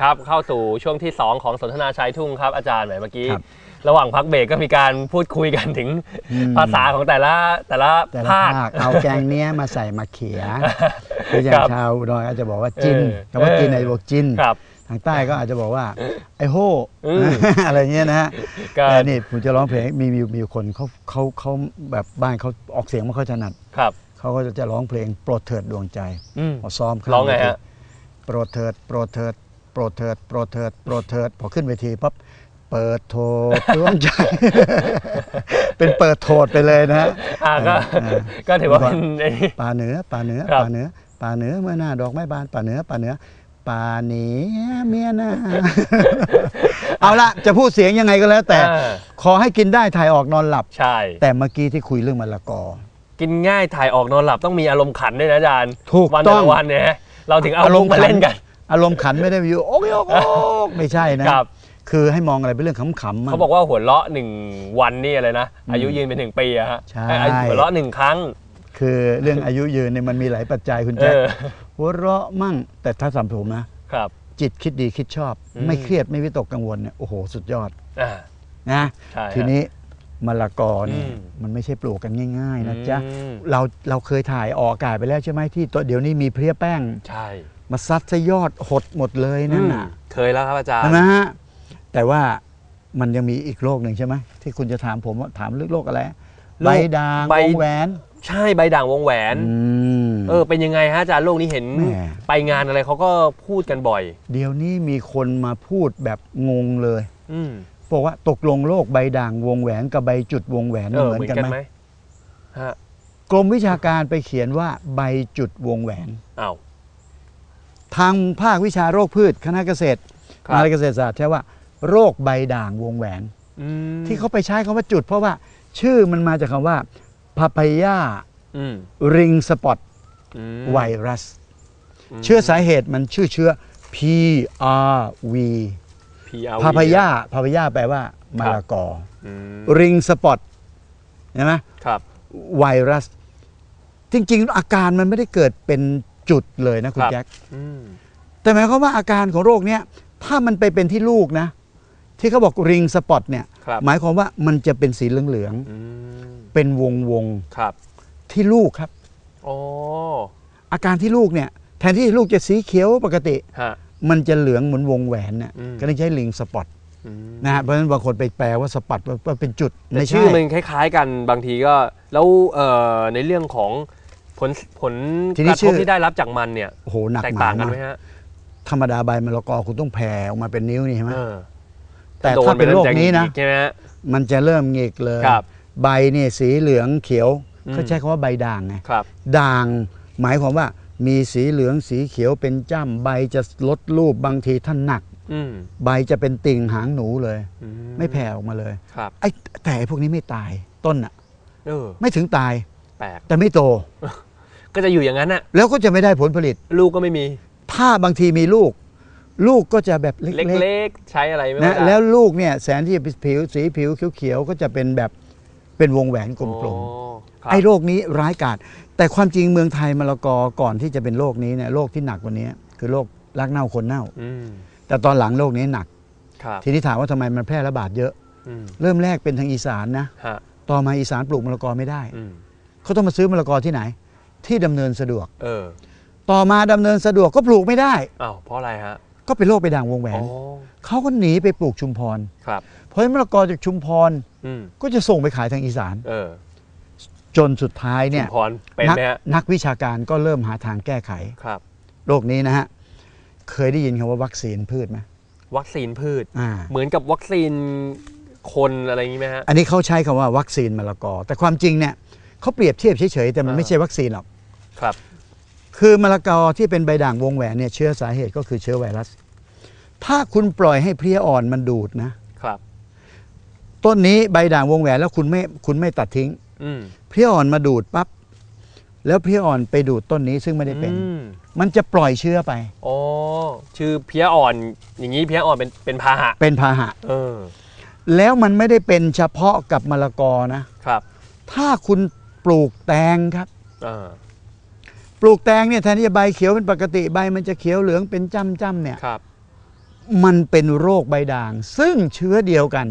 ครับเข้าสู่ช่วงที่ 2 ของสนทนาชายทุ่งครับอาจารย์แหมเมื่อกี้ ครับระหว่างพักเบรกก็มีการพูดคุยกันถึงอืม ภาษาของแต่ละแต่ละแต่ละภาภาคคเอาแกงเนี้ยมาใส่มาเขียคืออย่าครังบชาวอุดอยอาจจะบอกว่าจินเออคำว่าจินเออ ไอ้บอกจินครับ ทางใต้ก็อาจจะบอกว่า ไอ้โฮอืม อะไรเงี้ยนะฮะก็แต่นี่ผมจะร้องเพลงมีมีมีคนเขาเขาเขาแบบบ้านเขาออกเสียงไม่ค่อยถนัดครับเขาก็จะร้องเพลงโปรดเถิดดวงใจอืมพอซ้อมข้าร้องไงฮะเวทีโปรดเถิดโปรดเถิดโป รดเถิดโปรดเถิดโปรดเถิดพอขึ้นเวทีปั๊บเปิดโทดดวงใจ เป็นเปิดโทดไปเลยนะฮะอ่าก็เออก็ถือว่าเป็นไอ้ป่าเหนือป่าเหนือครับป่าเหนือป่าเหนือเมื่อหน้าดอกไม้บานป่าเหนือป่าเหนือป่าเหนียเมียนาเอาละจะพูดเสียงยังไงก็แล้ว แต่อ่าขอให้กินได้ถ่ายออกนอนหลับใช่ แต่เมื่อกี้ที่คุยเรื่องมะละกอ กินง่ายถ่ายออกนอนหลับต้องมีอารมณ์ขันด้วยนะอาจารย์ถูกวันต้แต่องละวันเนี่ยฮะเราถึงเอามุกมาเล่นกัน อารมณ์ขันไม่ได้อยู่โอ๊กโอ๊กโอ๊กไม่ใช่นะครับ คือให้มองอะไรเป็นเรื่องขำๆมันเขาบอกว่าหัวเราะหนึ่งวันนี่อะไรนะ อายุยืนเป็นหนึ่งปีอะฮะใช่ ไอ้หัวเราะหนึ่งครั้ง คือเรื่องอายุยืนเนี่ยมันมีหลายปัจจัยคุณเอแจ๊คอหัวเราะมั่งแต่ถ้าสำหรับผมนะ ครับ จิตคิดดีคิดชอบ อืม ไม่เครียดไม่วิตกกังวลเนี่ยโอ้โหสุดยอดอ่า นะใช่ฮะทีนี้มะละกอเนี่ยอืมมันไม่ใช่ปลูกกันง่าย ๆ นะจ๊ะอืม เราเราเคยถ่ายออกอากาศไปแล้วใช่ไหมที่ตัวเดี๋ยวนี้มีเพลี้ยแป้ง ใช่ มาซัดซะยอดหดหมดเลยนั่นน่ะอืมเคยแล้วครับอาจารย์ใช่ไหมฮะแต่ว่ามันยังมีอีกโรคหนึ่งใช่ไหมที่คุณจะถามผมว่าถามเรื่องโรคอะไรโรคใบด่างใบวงแหวน ใช่ใบด่างวงแหวนอืมเออเป็นยังไงฮะอาจารย์โลกนี้เห็นแหม่ไปงานอะไรเขาก็พูดกันบ่อย เดี๋ยวนี้มีคนมาพูดแบบงงเลยอืมบอกว่าตกลงโรคใบด่างวงแหวนกับใบจุดวงแหวนเออเหมือนกันไหมฮะกรมวิชาการไปเขียนว่าใบจุดวงแหวนอ้าว ทางภาควิชาโรคพืชคณะเกษตรครับมหาลัยเกษตรศาสตร์ใช้ว่าโรคใบด่างวงแหวน อืมที่เขาไปใช้คำว่าจุด เพราะว่าชื่อมันมาจากคำว่าพาพายาอืมริงสปอตอืมไวรัสมเชื้อสาเหตุมันชื่อเชื้อ PRV PRV พาพายาพาพายาแปลว่ามะละกอ อืมริงสปอตเห็นไหมครับไวรัส จริง ๆ อาการมันไม่ได้เกิดเป็น จุดเลยนะคุณแจ็คอืมแต่หมายความว่าอาการของโรคเนี้ยถ้ามันไปเป็นที่ลูกนะ ที่เขาบอกริงสปอตเนี่ยครับหมายความว่ามันจะเป็นสีเหลืองอืมๆเป็นวงวงครับๆที่ลูกครับโอ้อาการที่ลูกเนี่ย แทนที่ลูกจะสีเขียวปกติฮะมันจะเหลืองเหมือนวงแหวนเนี่ยอืมก็เลยใช้ลิงสปอตอืมนะฮะเพราะฉะนั้นบางคนไปแปลว่าสปอตว่าเป็นจุดแต่ไม่ใช่ชื่อมันคล้าย ๆ กันบางทีก็ แล้วเอ่อในเรื่องของ ผลผลทีกนี้ระทชื่บอ ที่ได้รับจากมันเนี่ยโอ้โหหนักแตกหนาต่างกันมาไหมกฮะธรรมดาใบมะละกอคุณต้องแผ่ออกมาเป็นนิ้วนี่ใช่ไหมเออแต่โดถ้าเป็นไโรคนี้นะใช่ไหมฮะ มันจะเริ่มหงิกเลย ครับใบเนี่ยสีเหลืองเขียวอืม เขาใช้คำว่าใบด่างไงครับ ด่างหมายความว่ามีสีเหลืองสีเขียวเป็นจ้ำใบจะลดรูปบางทีท่านหนัก อืมใบจะเป็นติ่งหางหนูเลย อืไม่แผ่ออกมาเลยครับไอ้แต่ไอ้พวกนี้ไม่ตายต้นอะเออไม่ถึงตายแปลกแต่ไม่โต ก็จะอยู่อย่างนั้นน่ะ แล้วก็จะไม่ได้ผลผลิต ลูกก็ไม่มี ถ้าบางทีมีลูก ลูกก็จะแบบเล็กเล็กๆใช้อะไรไม่ๆนะได้แล้วลูกเนี่ยแสนที่จะผิวสีผิวเขียวๆก็จะเป็นแบบเป็นวงแหวนกลมโอ้คบๆไอ้โรคนี้ร้ายกาจแต่ความจริงเมืองไทยมะละกอก่อนที่จะเป็นโรคนี้เนี่ยโรคที่หนักกว่านี้คือโรครักเน่าคนเน่า อืมแต่ตอนหลังโรคนี้หนัก ครับทีนี้ถามว่าทำไมมันแพร่ระบาดเยอะ อืมเริ่มแรกเป็นทางอีสานนะฮะต่อมาอีสานปลูกมะละกอไม่ได้อืมเขาต้องมาซื้อมะละกอที่ไหน ที่ดำเนินสะดวก เออต่อมาดำเนินสะดวกก็ปลูกไม่ได้ อ้าวเพราะอะไรฮะก็เป็นโรคไปด่างวงแหวอ๋นอเขาก็หนีไปปลูกชุมพร ครับเพราะฉะนั้นมะละกอจากชุมพรอืมก็จะส่งไปขายทางอีสาน เออจนสุดท้ายเนี่ยชุมพรเป็นนักไหมฮะนักวิชาการก็เริ่มหาทางแก้ไข ครับ โรคนี้นะฮะ เคยได้ยินคำว่าวัคซีนพืชไหมวัคซีนพืช อ่า เหมือนกับวัคซีนคนอะไรอย่างนี้ไหมฮะ อันนี้เขาใช้คำว่าวัคซีนมะละกอ แต่ความจริงเนี่ยเขาเปรียบเทียบเฉยๆแต่มันอ่า ไม่ใช่วัคซีนหรอก ครับ คือมะละกอที่เป็นใบด่างวงแหวนเนี่ยเชื้อสาเหตุก็คือเชื้อไวรัส ถ้าคุณปล่อยให้เพลี้ยอ่อนมันดูดนะครับ ต้นนี้ใบด่างวงแหวนแล้วคุณไม่คุณไม่ตัดทิ้งอืมเพลี้ยอ่อนมาดูดปั๊บแล้วเพลี้ยอ่อนไปดูดต้นนี้ซึ่งไม่ได้เป็น อืมมันจะปล่อยเชื้อไป อ๋อชื่อเพี้ยอ่อนอย่างนี้เพี้ยอ่อนเป็นเป็นพาหะเป็นพาหะ เออแล้วมันไม่ได้เป็นเฉพาะกับมะละกอนะ ครับถ้าคุณปลูกแตงครับ เออ ปลูกแตงเนี่ยแทนที่จะใบเขียวเป็นปกติใบมันจะเขียวเหลืองเป็นจ้ำๆเนี่ยครับ มันเป็นโรคใบด่าง ซึ่งเชื้อเดียวกัน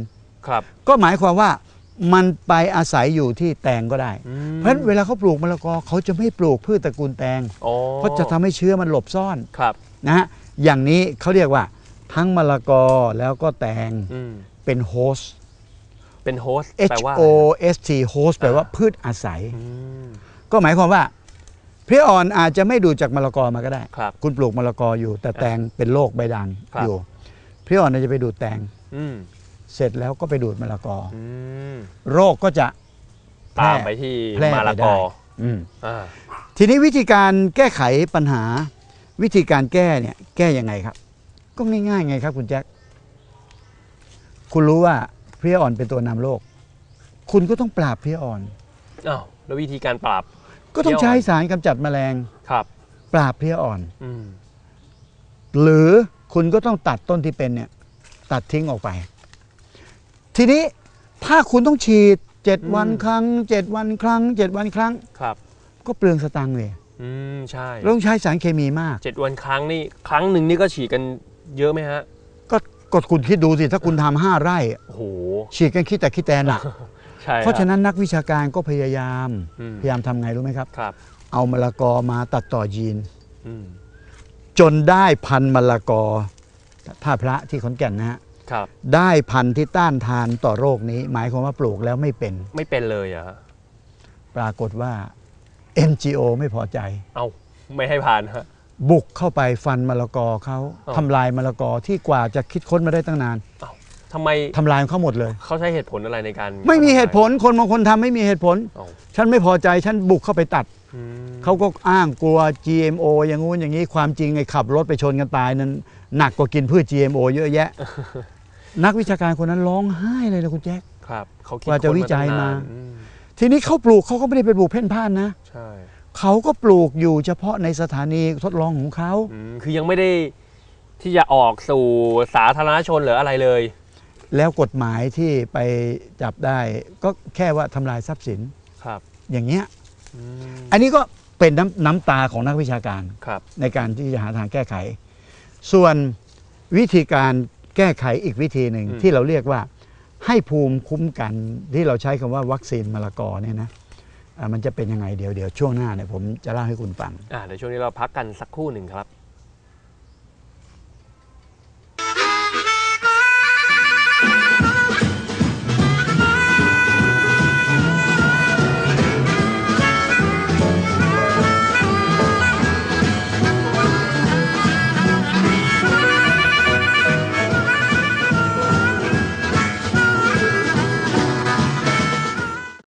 ครับ ก็หมายความว่ามันไปอาศัยอยู่ที่แตงก็ได้ อืม เพราะฉะนั้นเวลาเขาปลูกมะละกอเขาจะไม่ปลูกพืชตระกูลแตง อ๋อเพราะจะทำให้เชื้อมันหลบซ่อนครับ นะฮะอย่างนี้เขาเรียกว่า ทั้งมะละกอแล้วก็แตงอืม เป็นโฮสต์ เป็นโฮสต์ H แปลว่า O S T host แปลว่าพืชอาศัย อืมก็หมายความว่าเพลี้ยอ่อนอาจจะไม่ดูดจากมะละกอมาก็ได้ ครับ คุณปลูกมะละกออยู่ แต่แตงเป็นโรคใบด่างครับ อยู่เพลี้ยอ่อนอาจจะไปดูดแตง อืมเสร็จแล้วก็ไปดูดมะละกออืมโรคก็จะ ตามไปที่แพร่มาไปละได้กออืม อ่าทีนี้วิธีการแก้ไขปัญหา วิธีการแก้เนี่ย แก้ยังไงครับ ก็ง่ายๆไงครับ คุณแจ็คคุณรู้ว่าเพลี้ยอ่อนเป็นตัวนำโรคคุณก็ต้องปราบเพลี้ยอ่อน อ้าวแล้ววิธีการปราบ ก็ต้องเพลี้ยอ่อนใช้สารกำจัดแมลงครับ ปราบเพลี้ยอ่อน อืมหรือคุณก็ต้องตัดต้นที่เป็นเนี่ยตัดทิ้งออกไป ทีนี้ถ้าคุณต้องฉีดเจ็ดวันครั้งเจ็ดวันครั้งเจ็ดวันครั้ง ครับ ก็เปลืองสตังค์เลยอืมใช่ต้องใช้สารเคมีมาก เจ็ดวันครั้งนี่ครั้งหนึ่งนี่ก็ฉีดกันเยอะไหมฮะก็ก็คุณคิดดูสิ ถ้าคุณทำห้าไร่ โอ้โหฉีดกันคิดแต่คิดแต่หนักใช่ เพราะฉะนั้นนักวิชาการก็พยายามอืมพยายามทำไงรู้ไหมครับครับ เอามะละกอมาตัดต่อยีนอืมจนได้พันธุ์มะละกอท่าพระที่ขอนแก่นนะฮะครับได้พันธุ์ที่ต้านทานต่อโรคนี้ หมายความว่าปลูกแล้วไม่เป็น ไม่เป็นเลยเหรอะปรากฏว่า NGO ไม่พอใจ เอาไม่ให้ผ่านฮะบุกเข้าไปฟันมะละกอเขาอ้าวทำลายมะละกอที่กว่าจะคิดค้นมาได้ตั้งนาน ทำไมทำลายของเขาหมดเลย เขาใช้เหตุผลอะไรในการไม่มีเหตุผลคนบางคนทำไม่มีเหตุผล เอาฉันไม่พอใจฉันบุกเข้าไปตัด อืมเขาก็อ้างกลัว GMO อย่างงู้นอย่างนี้ความจริงไอ้ขับรถไปชนกันตายนั้นหนักกว่ากินพืช GMO เยอะแยะ นักวิชาการคนนั้นร้องไห้เลยนะคุณแจ๊ค ครับเขาคิดกว่าจะค้นวิจัยตั้งนมานอืมทีนี้เขาปลูกเขาก็ไม่ได้ไปปลูกเพ่นพ่านนะ ใช่เขาก็ปลูกอยู่เฉพาะในสถานีทดลองของเขา อืมคือยังไม่ได้ที่จะออกสู่สาธารณชนหรืออะไรเลย แล้วกฎหมายที่ไปจับได้ก็แค่ว่าทำลายทรัพย์สิน ครับ อย่างเงี้ยอืมอันนี้ก็เป็นน้ำน้ำตาของนักวิชาการ ครับ ในการที่จะหาทางแก้ไข ส่วนวิธีการแก้ไขอีกวิธีหนึ่งที่เราเรียกว่าให้ภูมิคุ้มกันที่เราใช้คำว่าวัคซีนมะละกอเนี่ยนะอ่ามันจะเป็นยังไงเดี๋ยวเดี๋ยวช่วงหน้าเนี่ยผมจะเล่าให้คุณฟัง อ่าเดี๋ยวช่วงนี้เราพักกันสักครู่หนึ่งครับ